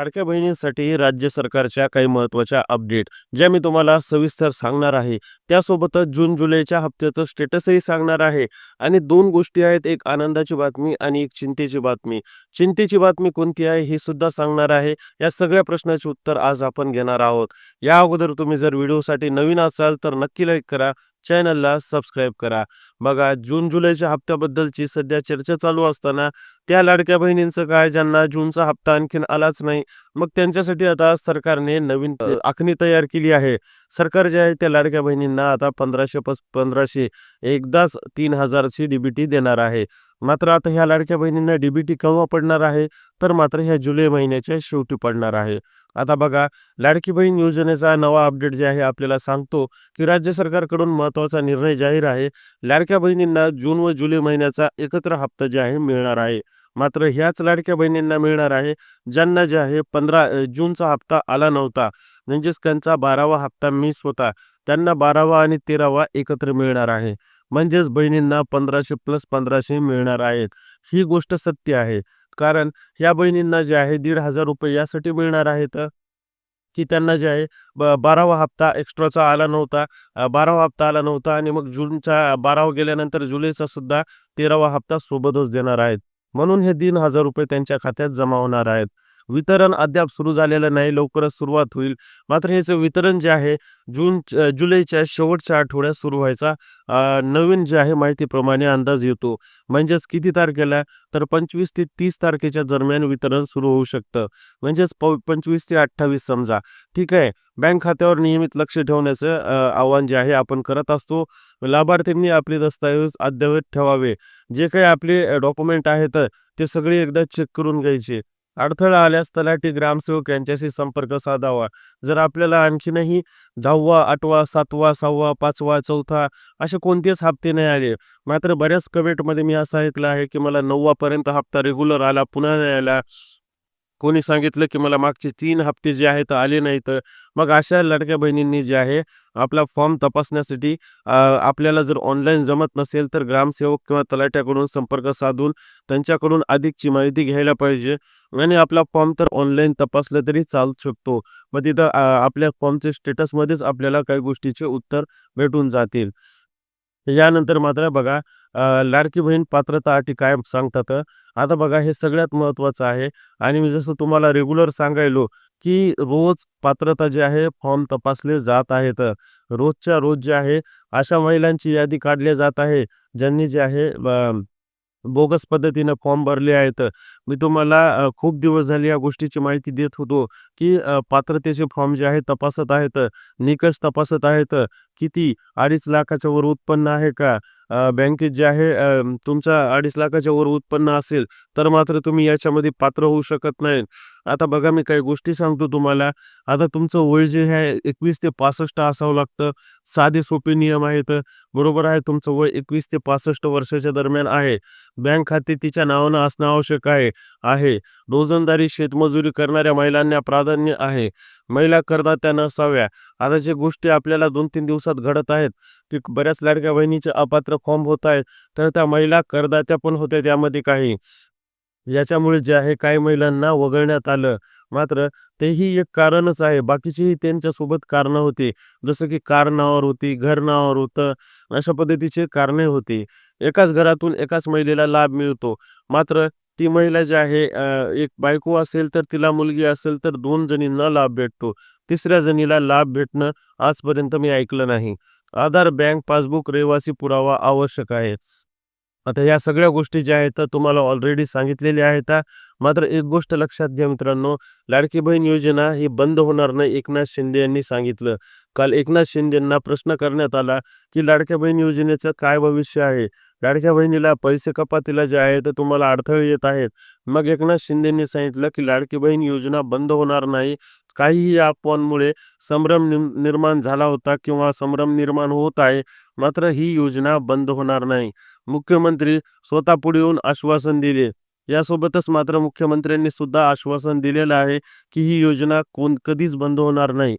लाडक्या बहिणींसाठी राज्य सरकारच्या काही महत्त्वाच्या अपडेट ज्या मी तुम्हाला सविस्तर सांगणार आहे. त्यासोबतच जून जुलैच्या हप्त्याचं स्टेटसही सांगणार आहे. आणि दोन गोष्टी आहेत एक आनंदाची बातमी आणि एक चिंतेची बातमी. चिंतेची बातमी कोणती आहे ही सुद्धा सांगणार आहे. या सगळ्या प्रश्नाचे उत्तर आज आपण घेणार आहोत. या अगोदर तुम्ही जर व्हिडिओसाठी नवीन असाल तर नक्की लाईक करा. चॅनलला सबस्क्राईब करा. बघा जून जुलैच्या हप्त्याबद्दलची सध्या चर्चा चालू असताना त्या लाडक्या बहिणींचं काय ज्यांना जूनचा हप्ता आणखीन आलाच नाही मग त्यांच्यासाठी आता सरकारने नवीन आखणी तयार केली आहे. सरकार जे आहे त्या लाडक्या बहिणींना आता पंधराशे पस पंधराशे एकदाच तीन हजारची डीबीटी देणार आहे. मात्र आता ह्या लाडक्या बहिणींना डीबीटी केव्हा पडणार आहे? तर मात्र ह्या जुलै महिन्याच्या शेवटी पडणार आहे. आता बघा लाडकी बहीण योजनेचा नवा अपडेट जे आहे आपल्याला सांगतो की राज्य सरकारकडून महत्त्वाचा निर्णय जाहीर आहे. लाडक्या बहिणींना जून व जुलै महिन्याचा एकत्र हप्ता जे आहे मिळणार आहे. मात्र ह्याच लाडक्या बहिणींना मिळणार आहे ज्यांना जे आहे पंधरा जूनचा हप्ता आला नव्हता. म्हणजेच त्यांचा बारावा हप्ता मिस होता. त्यांना बारावा आणि तेरावा एकत्र मिळणार आहे. म्हणजेच बहिणींना पंधराशे प्लस पंधराशे मिळणार आहेत. ही गोष्ट सत्य आहे. कारण ह्या बहिणींना जे आहे दीड हजार रुपये यासाठी मिळणार आहेत? की त्यांना जे आहे ब बारावा हप्ता एक्स्ट्राचा आला नव्हता. बारावा हप्ता आला नव्हता आणि मग जूनचा बारावा गेल्यानंतर जुलैचा सुद्धा तेरावा हप्ता सोबतच देणार आहेत. म्हणून हे तीन हजार रुपये त्यांच्या खात्यात जमा होणार आहेत. वितरण अद्याप सुरू झालेलं नाही. लवकरच सुरुवात होईल. मात्र ह्याचं वितरण जे आहे जून जुलैच्या शेवटच्या आठवड्यात सुरू व्हायचा नवीन जे आहे माहितीप्रमाणे अंदाज येतो. म्हणजेच किती तारखेला तर पंचवीस ते तीस तारखेच्या दरम्यान वितरण सुरू होऊ शकतं. म्हणजेच प पंचवीस ते अठ्ठावीस समजा. ठीक आहे? बँक खात्यावर नियमित लक्ष ठेवण्याचं आव्हान जे आहे आपण करत असतो. लाभार्थ्यांनी आपले दस्तऐवज अद्ययावत ठेवावे. जे काही आपले डॉक्युमेंट आहेत ते सगळे एकदा चेक करून घ्यायचे. अडथळा आल्यास तलाठी ग्रामसेवक यांच्याशी संपर्क साधावा. जर आपल्याला आणखीनही दहावा आठवा सातवा सहावा पाचवा चौथा असे कोणतेच हप्ते नाही आले. मात्र बऱ्याच कमेंटमध्ये मी असं ऐकलं आहे की मला नववापर्यंत हप्ता रेग्युलर आला पुन्हा नाही आला. कोणी सांगितलं की मला मागचे तीन हप्ते जे आहेत आले नाहीत. मग अशा लाडक्या बहिणींनी जे आहे आपला फॉर्म तपासण्यासाठी आपल्याला जर ऑनलाईन जमत नसेल तर ग्रामसेवक किंवा तलाट्याकडून संपर्क साधून त्यांच्याकडून अधिकची माहिती घ्यायला पाहिजे आणि आपला फॉर्म तर ऑनलाईन तपासला तरी चालू शकतो. मग तिथं आपल्या फॉर्मचे स्टेटसमध्येच आपल्याला काही गोष्टीचे उत्तर भेटून जातील. यानंतर मात्र बघा लाडकी बहीण पात्रता अटी काय सांगतात? आता बघा हे सगळ्यात महत्त्वाचं आहे. आणि मी जसं तुम्हाला रेग्युलर सांगायलो की रोज पात्रता जे आहे फॉर्म तपासले जात आहेत. रोजच्या रोज जे आहे अशा महिलांची यादी काढली जात आहे. ज्यांनी जे आहे बोगस पद्धतीनं फॉर्म भरले आहेत. मी तुम्हाला खूप दिवस झाले या गोष्टीची माहिती देत होतो की पात्रतेचे फॉर्म जे आहे तपासत आहेत. निकष तपासत आहेत. किती? अडीच लाखाच्या वर उत्पन्न आहे का? बँकेत जे आहे तुमचा अडीच लाखाच्या वर उत्पन्न असेल तर मात्र तुम्ही याच्यामध्ये पात्र होऊ शकत नाही. आता बघा मी काही गोष्टी सांगतो तुम्हाला. आता तुमचं वय जे आहे एकवीस ते पासष्ट असावं लागतं. साधे सोपे नियम आहेत. बरोबर आहे तुमचं वय एकवीस ते पासष्ट वर्षाच्या दरम्यान आहे. बँक खाते तिच्या नावानं असणं आवश्यक आहे आहे. रोजंदारी शेतमजुरी करणाऱ्या महिलांना प्राधान्य आहे. महिला करदात्या नसाव्या आता जे गोष्टी आपल्याला दोन तीन दिवसात घडत आहेत ते बऱ्याच लाडक्या बहिणीचे अपात्र फॉर्म होत आहेत तर त्या महिला करदात्या पण होत्या त्यामध्ये काही. याच्यामुळे जे आहे काही महिलांना वगळण्यात आलं. मात्र तेही एक कारणच आहे. बाकीचीही त्यांच्यासोबत कारणं होती. जसं की कार नावावर होती घर नावावर होतं अशा पद्धतीचे कारणे होती. एकाच घरातून एकाच महिलेला लाभ मिळतो. मात्र ती महिला जी आहे एक बायको असेल तर तिला मुलगी असेल तर दोन जणींना लाभ भेटतो. तिसऱ्या जणीला लाभ भेटणं आजपर्यंत मी ऐकलं नाही. आधार बँक पासबुक रहिवासी पुरावा आवश्यक आहे. आता या सगळ्या गोष्टी ज्या आहेत तुम्हाला ऑलरेडी सांगितलेल्या आहेत. मात्र एक गोष्ट लक्षात घ्या मित्रांनो लाडकी बहीण योजना ही बंद होणार नाही एकनाथ शिंदे यांनी सांगितलं. काल एकनाथ शिंदेंना प्रश्न करण्यात आला की लाडक्या बहीण योजनेचं काय भविष्य आहे? लाडक्या बहिणीला पैसे कपातीला जे आहे ते तुम्हाला अडथळे येत आहेत. मग एकनाथ शिंदेंनी सांगितलं की लाडकी बहीण योजना बंद होणार नाही काहीही अफवांमुळे संभ्रम निम- निर्माण झाला होता किंवा संभ्रम निर्माण होत आहे मात्र ही योजना बंद होणार नाही. मुख्यमंत्री स्वतः पुढे येऊन आश्वासन दिले. यासोबतच मात्र मुख्यमंत्र्यांनी सुद्धा आश्वासन दिलेलं आहे की ही योजना कोण कधीच बंद होणार नाही.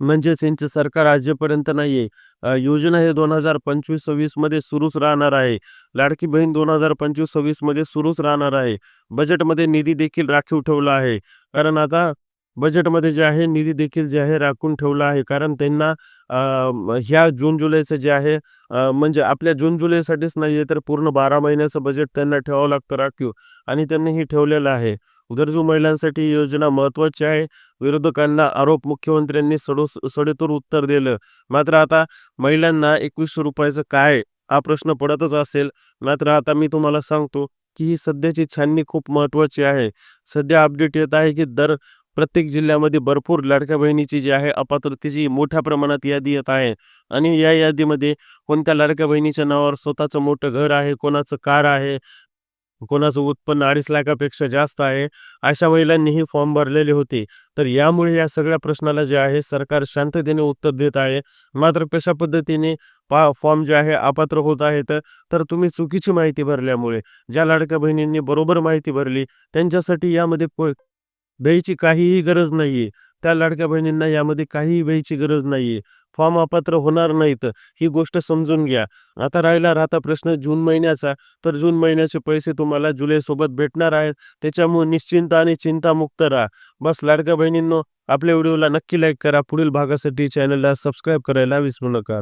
म्हणजेच यांचं सरकार आजपर्यंत नाही आहे योजना हे दोन हजार पंचवीस सव्वीसमध्ये सुरूच राहणार आहे. लाडकी बहीण दोन हजार पंचवीस सव्वीसमध्ये सुरूच राहणार आहे. बजेटमध्ये निधी देखील राखीव ठेवला आहे. कारण आता बजेटमध्ये जे आहे निधी देखील जे आहे राखून ठेवला आहे. कारण त्यांना ह्या जून जुलैचं जे आहे म्हणजे आपल्या जून जुलैसाठीच नाही आहे तर पूर्ण बारा महिन्याचं बजेट त्यांना ठेवावं लागतं राखीव. आणि त्यांनी हे ठेवलेलं आहे. गरजू महिलांसाठी ही योजना महत्त्वाची आहे. विरोधकांना आरोप मुख्यमंत्र्यांनी सडो सडेतोड उत्तर दिलं. मात्र आता महिलांना एकवीसशे रुपयाचं काय हा प्रश्न पडतच असेल. मात्र आता मी तुम्हाला सांगतो की ही सध्याची छाननी खूप महत्त्वाची आहे. सध्या अपडेट येत आहे की दर प्रत्येक जिल्ह्यामध्ये भरपूर लाडक्या बहिणीची जी आहे अपात्रतेची मोठ्या प्रमाणात यादी येत आहे. आणि या यादीमध्ये कोणत्या लाडक्या बहिणीच्या नावावर स्वतःचं मोठं घर आहे कोणाचं कार आहे कोणाचं उत्पन्न अडीच लाखापेक्षा जास्त आहे अशा महिलांनीही फॉर्म भरलेले होते. तर यामुळे या सगळ्या प्रश्नाला जे आहे सरकार शांततेने उत्तर देत आहे. मात्र कशा पद्धतीने पा फॉर्म जे आहे अपात्र होत आहेत तर तुम्ही चुकीची माहिती भरल्यामुळे ज्या लाडक्या बहिणींनी बरोबर माहिती भरली त्यांच्यासाठी यामध्ये भयची काहीही गरज नाहीये. त्या लाडक्या बहिणींना यामध्ये काहीही भयची गरज नाहीये. फॉर्म अपात्र होणार नाहीत. ही गोष्ट समजून घ्या. आता राहिला राहता प्रश्न जून महिन्याचा. तर जून महिन्याचे पैसे तुम्हाला जुलैसोबत भेटणार आहेत. त्याच्यामुळे निश्चिंत आणि चिंतामुक्त राहा. बस लाडक्या बहिणींनो आपल्या व्हिडिओला नक्की लाईक करा. पुढील भागासाठी चॅनलला सबस्क्राईब करायला विसरू नका.